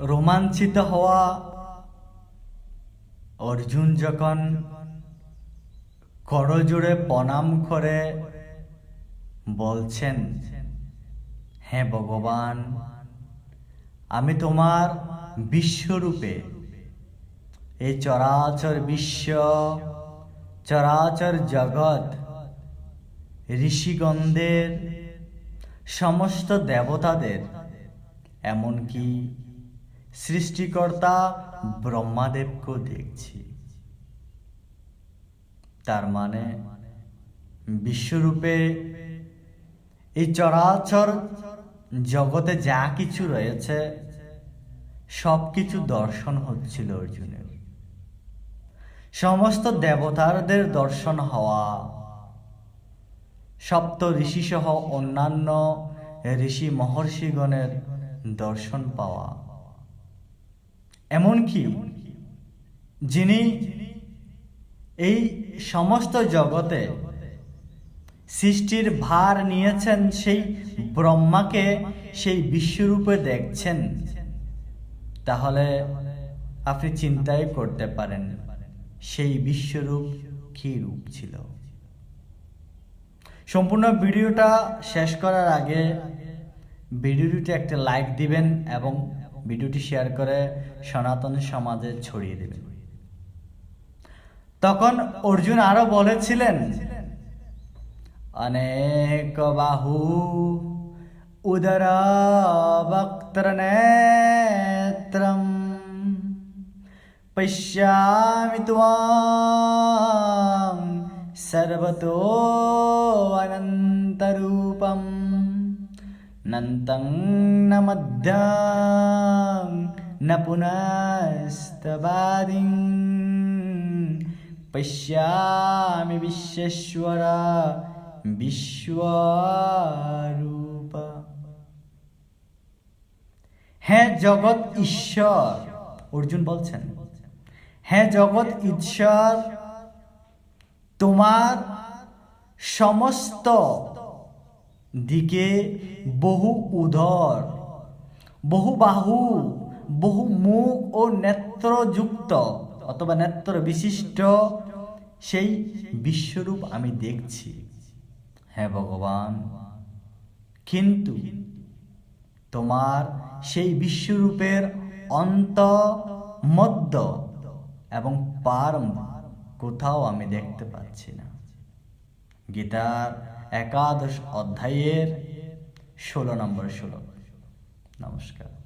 রোমাঞ্চিত হওয়া অর্জুন যখন করজোড়ে প্রণাম করে বলছেন হ্যাঁ ভগবান, আমি তোমার বিশ্বরূপে, এই চরাচর বিশ্ব, চরাচর জগৎ, ঋষিগণদের, সমস্ত দেবতাদের, এমনকি সৃষ্টিকর্তা ব্রহ্মাদেবকেও দেখছি। তার মানে বিশ্বরূপে এই চরাচর জগতে যা কিছু রয়েছে সব কিছু দর্শন হচ্ছিল অর্জুনের। সমস্ত দেবতারদের দর্শন হওয়া, সপ্ত ঋষি সহ অন্যান্য ঋষি মহর্ষিগণের দর্শন পাওয়া এমনকি যিনি এই সমস্ত জগতে সৃষ্টির ভার নিয়েছেন, সেই ব্রহ্মাকে সেই বিশ্বরূপে দেখছেন, তাহলে আপনি চিন্তাই করতে পারেন, সেই বিশ্বরূপ কি রূপ ছিল? সম্পূর্ণ ভিডিওটা শেষ করার আগে ভিডিওটি একটা লাইক দিবেন এবং ভিডিওটি শেয়ার করে সনাতন সমাজে ছড়িয়ে দেবেন তখন অর্জুন আরও বলেছিলেন, অনেক বাহু উদর বক্ত্র নেত্রম, পশ্যামি ত্বাং সর্বতো অনন্তরূপম ন মধ্যাং ন পুনস্তবাদিং পশ্যামি বিশ্বেশ্বর বিশ্বরূপ হ্যাঁ জগৎ ঈশ্বর, অর্জুন বলছেন হ্যাঁ জগৎ ঈশ্বর, তোমার সমস্ত দিকে বহু উদর, বহু বাহু, বহু মুখ ও নেত্রযুক্ত, অথবা নেত্র বিশিষ্ট, সেই বিশ্বরূপ আমি দেখছি। হ্যাঁ ভগবান, কিন্তু তোমার সেই বিশ্বরূপের অন্ত মধ্য এবং পারম কোথাও আমি দেখতে পাচ্ছি না। গীতার একাদশ অধ্যায়ের ষোলো নম্বর শ্লোক। নমস্কার।